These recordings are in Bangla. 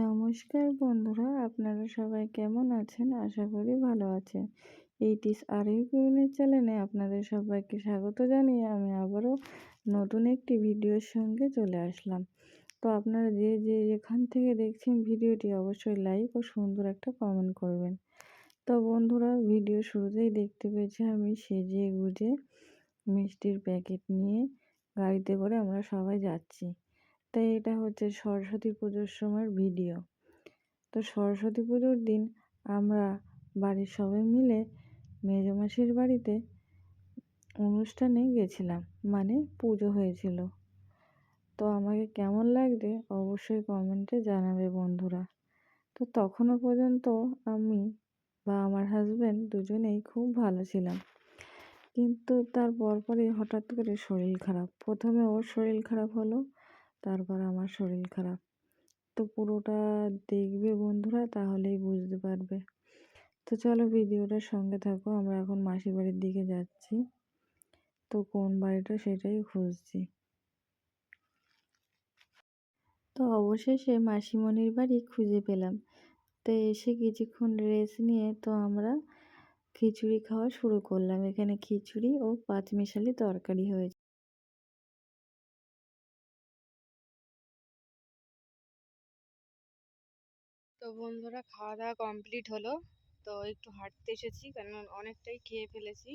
নমস্কার বন্ধুরা, আপনারা সবাই কেমন আছেন? আশা করি ভালো আছেন। আর ইউকিউনের চ্যানেলে আপনাদের সবাইকে স্বাগত জানিয়ে আমি আবারও নতুন একটি ভিডিওর সঙ্গে চলে আসলাম। তো আপনারা যে যে যেখান থেকে দেখছেন ভিডিওটি অবশ্যই লাইক ও সুন্দর একটা কমেন্ট করবেন। তো বন্ধুরা, ভিডিও শুরুতেই দেখতে পেয়েছি আমি সেজে গুজে মিষ্টির প্যাকেট নিয়ে গাড়িতে করে আমরা সবাই যাচ্ছি। তাই এটা হচ্ছে সরস্বতী পুজোর সময়ের ভিডিও। তো সরস্বতী পুজোর দিন আমরা বাড়ির সবাই মিলে মেজমাসির বাড়িতে অনুষ্ঠানে গেছিলাম মানে পুজো হয়েছিল। তো আমাকে কেমন লাগবে অবশ্যই কমেন্টে জানাবে বন্ধুরা। তো তখনও পর্যন্ত আমি বা আমার হাজব্যান্ড দুজনেই খুব ভালো ছিলাম। কিন্তু তার পরপরই হঠাৎ করে শরীর খারাপ। প্রথমে ওর শরীর খারাপ হলো তারপর আমার শরীর খারাপ। তো পুরোটা দেখবে বন্ধুরা, তাহলেই বুঝতে পারবে। তো চলো ভিডিওটার সঙ্গে থাকো, আমরা এখন মাসি বাড়ির দিকে যাচ্ছি। তো কোন বাড়িটা সেটাই খুঁজছি। তো অবশেষে মাসিমণির বাড়ি খুঁজে পেলাম। তো এসে কিছুক্ষণ রেস্ট নিয়ে তো আমরা খিচুড়ি খাওয়া শুরু করলাম। এখানে খিচুড়ি ও পাঁচমিশালি তরকারি হয়েছে। বন্ধুরা খাওয়া দাওয়া কমপ্লিট হলো। তো একটু হাঁটতে এসেছি, কারণ অনেকটাই খেয়ে ফেলেছি।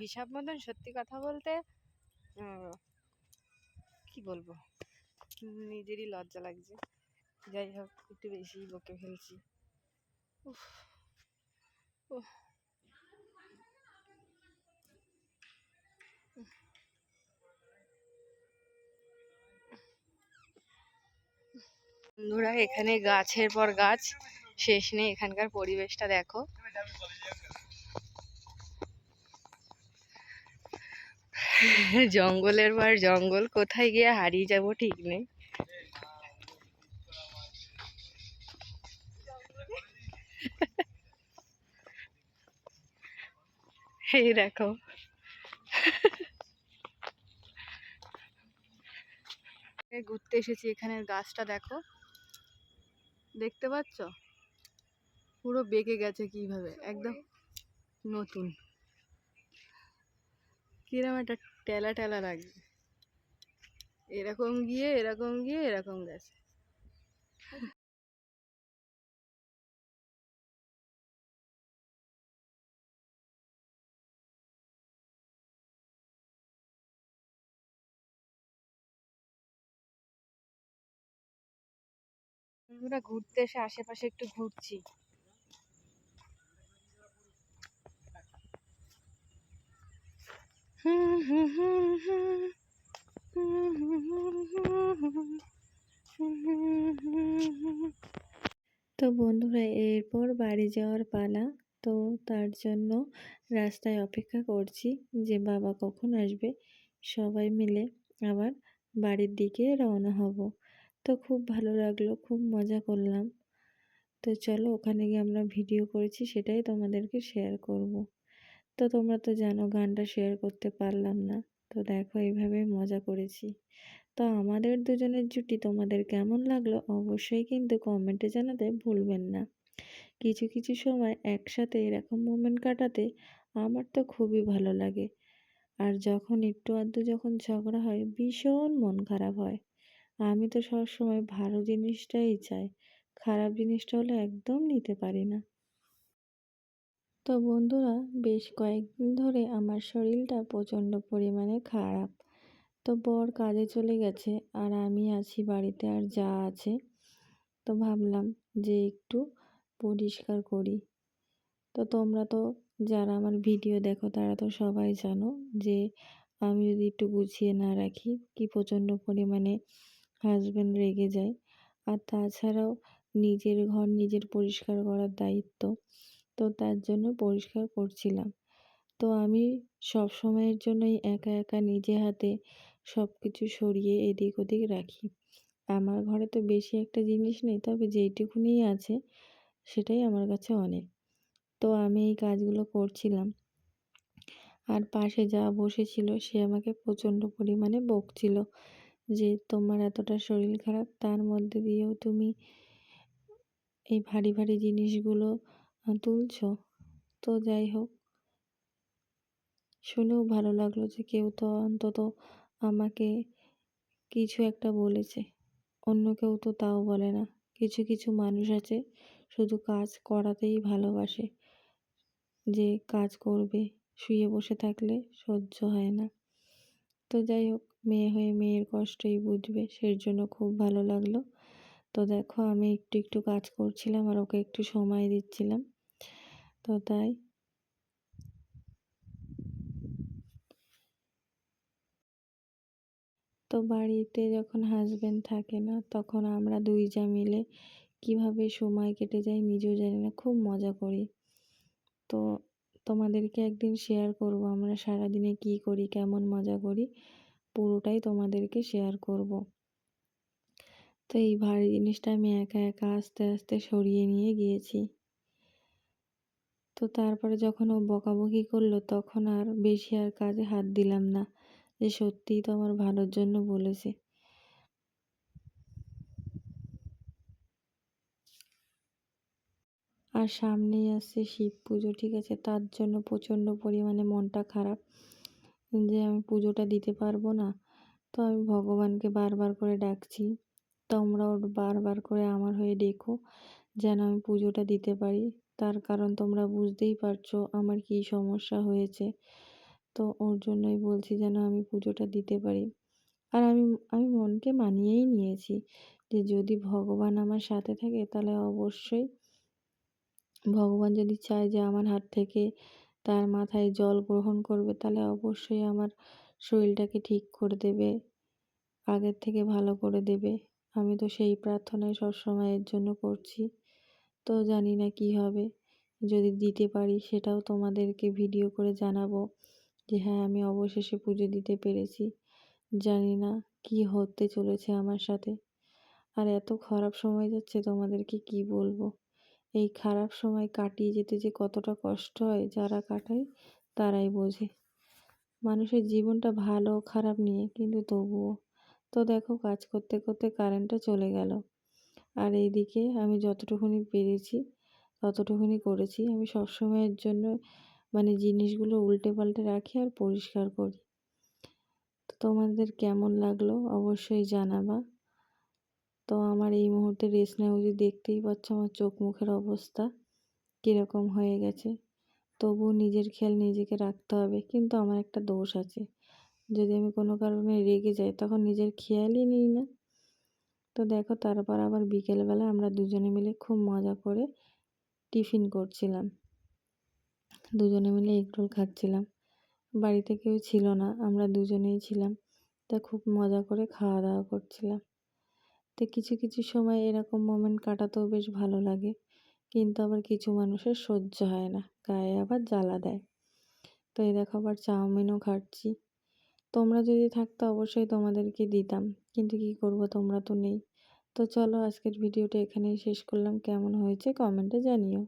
হিসাব মতন সত্যি কথা বলতে কি বলব? নিজেরই লজ্জা লাগছে। যাই হোক, একটু বেশি বকে ফেলছি। উফ। বন্ধুরা, এখানে গাছের পর গাছ। শেষ নেই এখানকার পরিবেশটা, দেখো। জঙ্গলের পর জঙ্গল, কোথায় গিয়ে হারিয়ে যাব ঠিক নেই। এই দেখো। ঘুরতে এসেছি এখানের গাছটা, দেখো। দেখতে পাচ্ছ? পুরো বেঁকে গেছে কীভাবে? একদম নতুন। কিরম একটা টেলা টেলা লাগবে এরকম গিয়ে এরকম গিয়ে, এরকম গেছে। আমরা ঘুরতে এসে আশেপাশে একটু ঘুরছি। তো বন্ধুরা, এরপর বাড়ি যাওয়ার পালা। তো তার জন্য রাস্তায় অপেক্ষা করছি যে বাবা কখন আসবে। সবাই মিলে আবার বাড়ির দিকে রওনা হব। তো খুব ভালো লাগল, খুব মজা করলাম। তো চলো ওখানে গিয়ে আমরা ভিডিও করেছি, সেটাই তোমাদেরকে শেয়ার করব। তো তোমরা তো জানো গানটা শেয়ার করতে পারলাম না, তো দেখো এইভাবে মজা করেছি। তো আমাদের দুজনের জুটি তোমাদের কেমন লাগল অবশ্যই কিন্তু কমেন্টে জানাতে ভুলবেন না। কিছু কিছু সময় একসাথে এরকম মোমেন্ট কাটাতে আমার তো খুবই ভালো লাগে। আর যখন একটু আধটু যখন ঝগড়া হয় ভীষণ মন খারাপ হয়। আমি তো সবসময় ভালো জিনিসটাই চাই, খারাপ জিনিসটা হলে একদম নিতে পারি না। তো বন্ধুরা, বেশ কয়েকদিন ধরে আমার শরীরটা প্রচণ্ড পরিমাণে খারাপ। তো বর কাজে চলে গেছে আর আমি আছি বাড়িতে আর যা আছে। তো ভাবলাম যে একটু পরিষ্কার করি। তো তোমরা তো যারা আমার ভিডিও দেখো তারা তো সবাই জানো যে আমি যদি একটু গুছিয়ে না রাখি, কি প্রচণ্ড পরিমাণে হাজব্যান্ড রেগে যায়। আর তাছাড়াও নিজের ঘর নিজের পরিষ্কার করার দায়িত্ব। তো তার জন্য পরিষ্কার করছিলাম। তো আমি সব সময়ের জন্যই একা একা নিজে হাতে সব কিছু সরিয়ে এদিক ওদিক রাখি। আমার ঘরে তো বেশি একটা জিনিস নেই, তবে যেইটুকুনি আছে সেটাই আমার কাছে অনেক। তো আমি এই কাজগুলো করছিলাম। আর পাশে যা বসেছিল সে আমাকে প্রচণ্ড পরিমাণে বকছিল। যে তোমার এতটা শরীর খারাপ তার মধ্যে দিয়েও তুমি এই ভারী ভারী জিনিসগুলো তুলছো। তো যাই হোক। শুনেও ভালো লাগল যে কেউ তো অন্তত আমাকে কিছু একটা বলেছে। অন্য কেউ তো তাও বলে না। কিছু কিছু মানুষ আছে শুধু কাজ করাতেই ভালোবাসে। যে কাজ করবে, শুয়ে বসে থাকলে সহ্য হয় না। তো যাই হোক, মেয়ে হয়ে মেয়ের কষ্টই বুঝবে সেই জন্য খুব ভালো লাগল। তো দেখো, আমি একটু একটু কাজ করছিলাম আর ওকে একটু সময় দিচ্ছিলাম। তো তাই। তো বাড়িতে যখন হাজবেন্ড থাকে না, তখন আমরা দুই যা মিলে কীভাবে সময় কেটে যায় নিজেও জানি না, খুব মজা করি। তো তোমাদেরকে একদিন শেয়ার করব আমরা সারাদিনে কি করি, কেমন মজা করি, পুরোটাই তোমাদেরকে শেয়ার করব। তো এই ভারী জিনিসটা আমি একা একা আস্তে আস্তে সরিয়ে নিয়ে গিয়েছি। তো তারপরে যখন ও বকাবকি করল তখন আর বেশি আর কাজে হাত দিলাম না, যে সত্যিই তো আমার ভালোর জন্য বলেছে। আর সামনেই আসছে শিব পুজো, ঠিক আছে? তার জন্য প্রচণ্ড পরিমাণে মনটা খারাপ যে আমি পুজোটা দিতে পারব না। তো আমি ভগবানকে বারবার করে ডাকছি, তোমরাও বারবার করে আমার হয়ে ডেকো যেন আমি পুজোটা দিতে পারি। তার কারণ তোমরা বুঝতেই পারছ আমার কী সমস্যা হয়েছে। তো ওর জন্যই বলছি যেন আমি পুজোটা দিতে পারি। আর আমি আমি মনকে মানিয়েই নিয়েছি যে যদি ভগবান আমার সাথে থাকে তাহলে অবশ্যই ভগবান যদি চায় যে আমার হাত থেকে তার মাথায় জল গ্রহণ করবে, তাহলে অবশ্যই আমার শরীরটাকে ঠিক করে দেবে, আগের থেকে ভালো করে দেবে। আমি তো সেই প্রার্থনাই সবসময় এর জন্য করছি। তো জানি না কি হবে। যদি দিতে পারি সেটাও তোমাদেরকে ভিডিও করে জানাব যে হ্যাঁ আমি অবশেষে পুজো দিতে পেরেছি। জানি না কি হতে চলেছে আমার সাথে। আর এত খারাপ সময় যাচ্ছে তোমাদেরকে কি বলব? এই খারাপ সময় কাটিয়ে যেতে যে কতটা কষ্ট হয়, যারা কাটায় তারাই বোঝে। মানুষের জীবনটা ভালো খারাপ নিয়ে কিন্তু তবুও। তো দেখো, কাজ করতে করতে কারেন্টটা চলে গেল। আর এইদিকে আমি যতটুকুনি পেরেছি, ততটুকুনি করেছি। আমি সবসময়ের জন্য মানে জিনিসগুলো উল্টে পাল্টে রাখি আর পরিষ্কার করি। তোমাদের কেমন লাগল অবশ্যই জানাবা। তো আমার এই মুহূর্তে রেস্ট নেওয়া উচিত। দেখতেই পাচ্ছ আমার চোখ মুখের অবস্থা কীরকম হয়ে গেছে। তবু নিজের খেয়াল নিজেকে রাখতে হবে, কিন্তু আমার একটা দোষ আছে। যদি আমি কোনো কারণে রেগে যাই, তখন নিজের খেয়ালই নিই না। তো দেখো, তারপর আবার বিকেলবেলা আমরা দুজনে মিলে খুব মজা করে টিফিন করছিলাম। দুজনে মিলে এগরোল খাচ্ছিলাম। বাড়িতে কেউ ছিল না, আমরা দুজনেই ছিলাম। তা খুব মজা করে খাওয়া দাওয়া করছিলাম। তো কিছু কিছু সময় এরকম মোমেন্ট কাটাতেও বেশ ভালো লাগে। কিন্তু আবার কিছু মানুষের সহ্য হয় না, গায়ে আবার জ্বালা দেয়। তো এই দেখো আবার চাউমিনও খাচ্ছি। তোমরা যদি থাকতো অবশ্যই তোমাদেরকে দিতাম, কিন্তু কি করব তোমরা তো নেই। তো চলো আজকের ভিডিওটা এখানেই শেষ করলাম। কেমন হয়েছে কমেন্টে জানিও।